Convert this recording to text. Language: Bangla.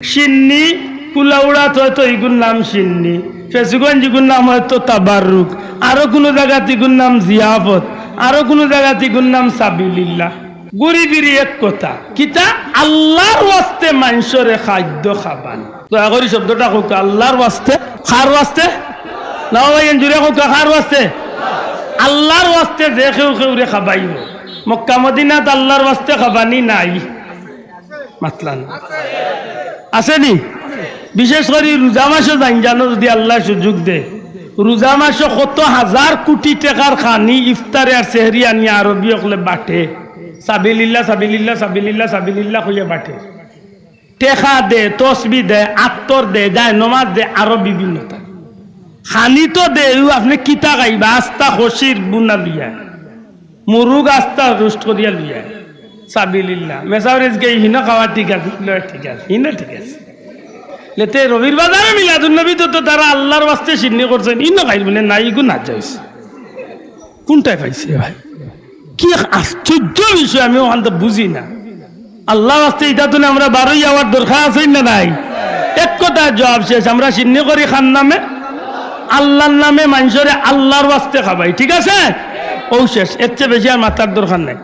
সিন্নি, কুলাউড়া তো ইগুর নাম সিন্নি। ফেসুগঞ্জ ইগুর নাম হয়তো তাবারুক আরও কোনো জায়গাত ইগুর নাম জিয়াফত। আরও কোনো জায়গাত ইগুর নাম সাবিলিল্লাহ। গুড়ি এক কথা, কিতা? আল্লাহর ওয়াস্তে খাদ্য খাবান। দয়া করি শব্দটা হোক আল্লাহর ওয়াস্তে? খার ওয়াস্তে? না ভাই জুড়ে হোক খার ওয়াস্তে? আল্লাহর ওয়াস্তে যে কেউ কেউ রে খাবাইব। মক্কা, মদিনাত আল্লাহর ওয়াস্তে খাবানি নাই। মাতলান। আসেনি? বিশেষ করে রোজা মাসে জান জানো যদি আল্লাহ সুযোগ দে, রোজা মাসে কত হাজার কোটি টাকার খানি ইফতারে আর সেহরি আনি আরবি অকলে বাটে। সাবিলিল্লা সাবিলিল্লা সাবিলিল্লা সাবিলিল্লা কইয়া বাটে। টেকা দে, তসবি দে, আত্তর দে, যায় নমাজ দে, আরও বিভিন্নতা খানি তো দে আপনি কিতা গাইবা? আস্তা খসির বুনা লইয়া, মুরুগ আস্তা রোস্ট করিয়া লইয়া। সাবিলিল্লা মেসাউরেজ গে হিনা খাওয়া ঠিক আছে ঠিক আছে। হিনা ঠিক আছে। লেতে রবির বাজারে মিলাদুন নবী তো তো তারা আল্লাহর বাস্তে সিন্নি করছেন। ইনো খাই বলে নাই গু, না যাইছে। কোনটায় পাইছে ভাই? কি আশ্চর্য বিষয়, আমি ওখান তো বুঝি না। আল্লাহ বাস্তে এটা তো আমরা বারোই যাওয়ার দরকার আছে না নাই? এক কথা জবাব শেষ, আমরা সিন্নি করি খান নামে, আল্লাহর নামে মানুষরে আল্লাহর বাস্তে খাবাই, ঠিক আছে? ও শেষ, এর চেয়ে বেশি আর মাথার দরকার নাই।